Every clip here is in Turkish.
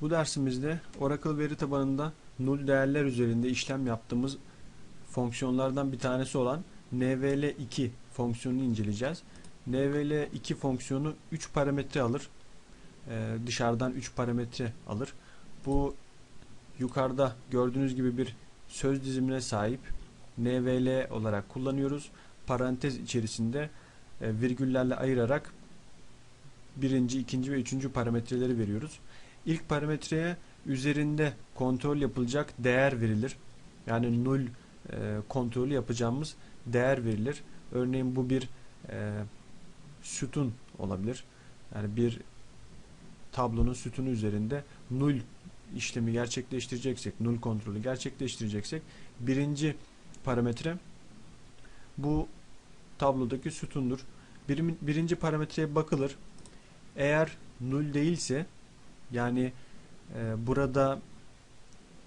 Bu dersimizde Oracle veri tabanında null değerler üzerinde işlem yaptığımız fonksiyonlardan bir tanesi olan nvl2 fonksiyonunu inceleyeceğiz. nvl2 fonksiyonu 3 parametre alır. Ee, dışarıdan 3 parametre alır. Bu yukarıda gördüğünüz gibi bir söz dizimine sahip nvl olarak kullanıyoruz. Parantez içerisinde e, virgüllerle ayırarak birinci, ikinci ve üçüncü parametreleri veriyoruz. İlk parametreye üzerinde kontrol yapılacak değer verilir. Yani null e, kontrolü yapacağımız değer verilir. Örneğin bu bir e, sütun olabilir. Yani bir tablonun sütunu üzerinde null işlemi gerçekleştireceksek, null kontrolü gerçekleştireceksek birinci parametre bu tablodaki sütundur. Bir, birinci parametreye bakılır. Eğer null değilse yani e, burada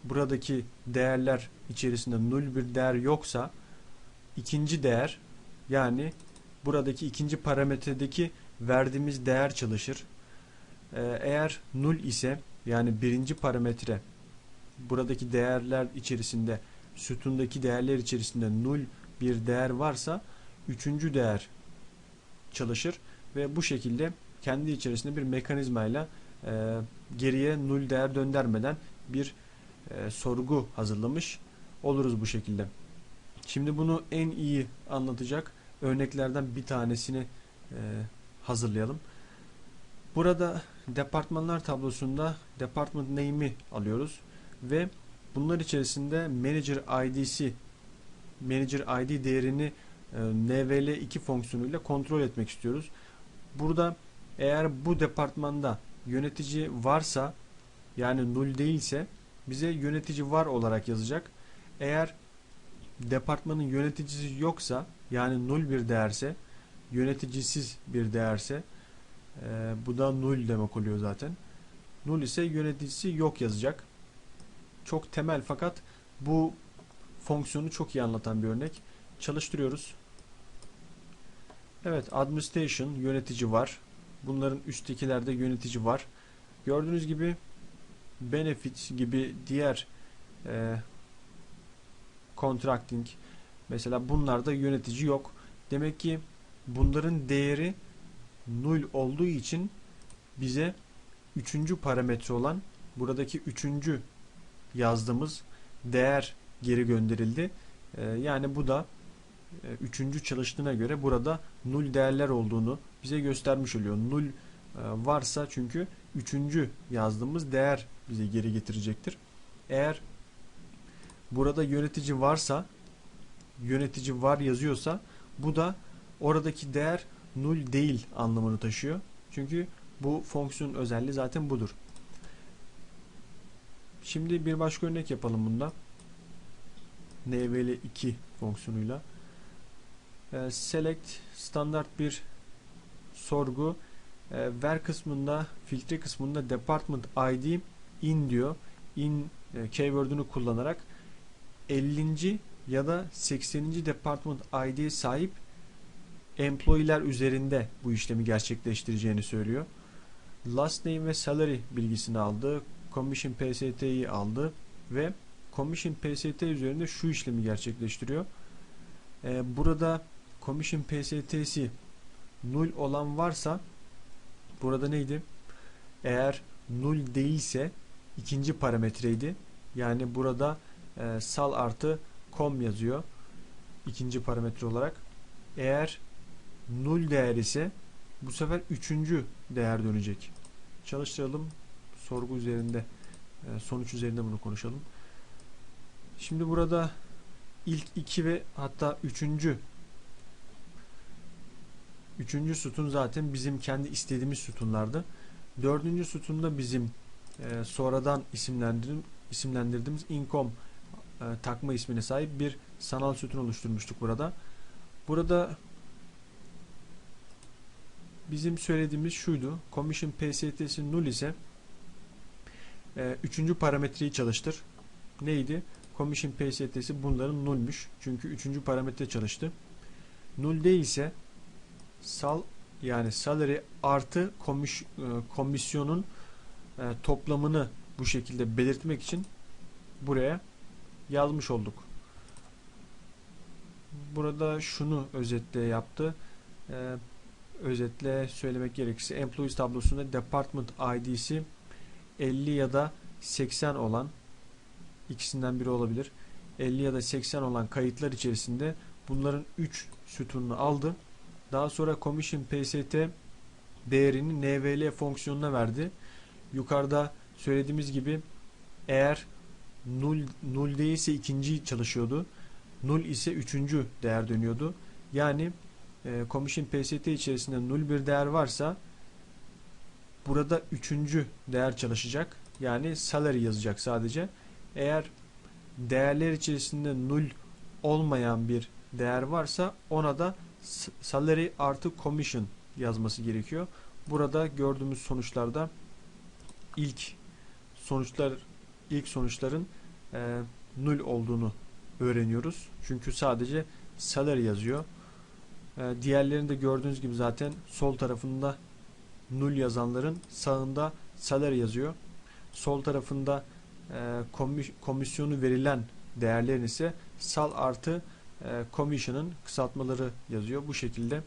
buradaki değerler içerisinde null bir değer yoksa ikinci değer yani buradaki ikinci parametredeki verdiğimiz değer çalışır. E, eğer null ise yani birinci parametre buradaki değerler içerisinde sütundaki değerler içerisinde null bir değer varsa üçüncü değer çalışır ve bu şekilde kendi içerisinde bir mekanizmayla e, geriye null değer döndürmeden bir e, sorgu hazırlamış oluruz bu şekilde. Şimdi bunu en iyi anlatacak örneklerden bir tanesini e, hazırlayalım. Burada departmanlar tablosunda department name'i alıyoruz ve bunlar içerisinde manager id'si manager id değerini e, nvl2 fonksiyonuyla kontrol etmek istiyoruz. Burada eğer bu departmanda yönetici varsa yani null değilse bize yönetici var olarak yazacak. Eğer departmanın yöneticisi yoksa yani null bir değerse yöneticisiz bir değerse e, bu da null demek oluyor zaten. Null ise yöneticisi yok yazacak. Çok temel fakat bu fonksiyonu çok iyi anlatan bir örnek. Çalıştırıyoruz. Evet administration yönetici var. Bunların üsttekilerde yönetici var. Gördüğünüz gibi benefit gibi diğer e, contracting mesela bunlarda yönetici yok. Demek ki bunların değeri null olduğu için bize üçüncü parametre olan buradaki üçüncü yazdığımız değer geri gönderildi. E, yani bu da üçüncü çalıştığına göre burada null değerler olduğunu bize göstermiş oluyor. Null e, varsa çünkü üçüncü yazdığımız değer bize geri getirecektir. Eğer burada yönetici varsa yönetici var yazıyorsa bu da oradaki değer null değil anlamını taşıyor. Çünkü bu fonksiyon özelliği zaten budur. Şimdi bir başka örnek yapalım bunda. nvl2 fonksiyonuyla. Ee, select standart bir sorgu e, ver kısmında filtre kısmında department id in diyor. In e, keyword'ünü kullanarak 50. ya da 80. department id'ye sahip employee'ler üzerinde bu işlemi gerçekleştireceğini söylüyor. Last name ve salary bilgisini aldı. Commission PST'yi aldı ve Commission PST üzerinde şu işlemi gerçekleştiriyor. Ee, burada Commission PST'si null olan varsa burada neydi? Eğer null değilse ikinci parametreydi. Yani burada e, sal artı com yazıyor. ikinci parametre olarak. Eğer null değer ise bu sefer üçüncü değer dönecek. Çalıştıralım. Sorgu üzerinde e, sonuç üzerinde bunu konuşalım. Şimdi burada ilk iki ve hatta üçüncü Üçüncü sütun zaten bizim kendi istediğimiz sütunlardı. Dördüncü sütunda bizim e, sonradan isimlendirdim, isimlendirdiğimiz income e, takma ismine sahip bir sanal sütun oluşturmuştuk burada. Burada bizim söylediğimiz şuydu. Commission PST'si null ise e, üçüncü parametreyi çalıştır. Neydi? Commission PST'si bunların nullmüş. Çünkü üçüncü parametre çalıştı. Null değilse sal yani salary artı komis, e, komisyonun e, toplamını bu şekilde belirtmek için buraya yazmış olduk. Burada şunu özetle yaptı. Ee, özetle söylemek gerekirse employees tablosunda department ID'si 50 ya da 80 olan ikisinden biri olabilir. 50 ya da 80 olan kayıtlar içerisinde bunların 3 sütununu aldı. Daha sonra commission PST değerini NVL fonksiyonuna verdi. Yukarıda söylediğimiz gibi eğer null, null değilse ikinci çalışıyordu. Null ise üçüncü değer dönüyordu. Yani e, commission PST içerisinde null bir değer varsa burada üçüncü değer çalışacak. Yani salary yazacak sadece. Eğer değerler içerisinde null olmayan bir değer varsa ona da salary artı commission yazması gerekiyor. Burada gördüğümüz sonuçlarda ilk sonuçlar ilk sonuçların e, null olduğunu öğreniyoruz. Çünkü sadece salary yazıyor. E, diğerlerinde gördüğünüz gibi zaten sol tarafında null yazanların sağında salary yazıyor. Sol tarafında e, komisyonu verilen değerlerin ise sal artı e, commission'ın kısaltmaları yazıyor. Bu şekilde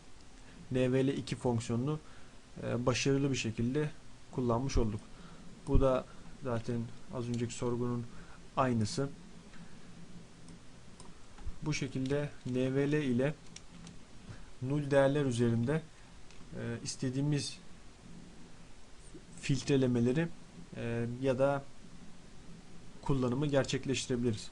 NVL2 fonksiyonunu e, başarılı bir şekilde kullanmış olduk. Bu da zaten az önceki sorgunun aynısı. Bu şekilde NVL ile null değerler üzerinde e, istediğimiz filtrelemeleri e, ya da kullanımı gerçekleştirebiliriz.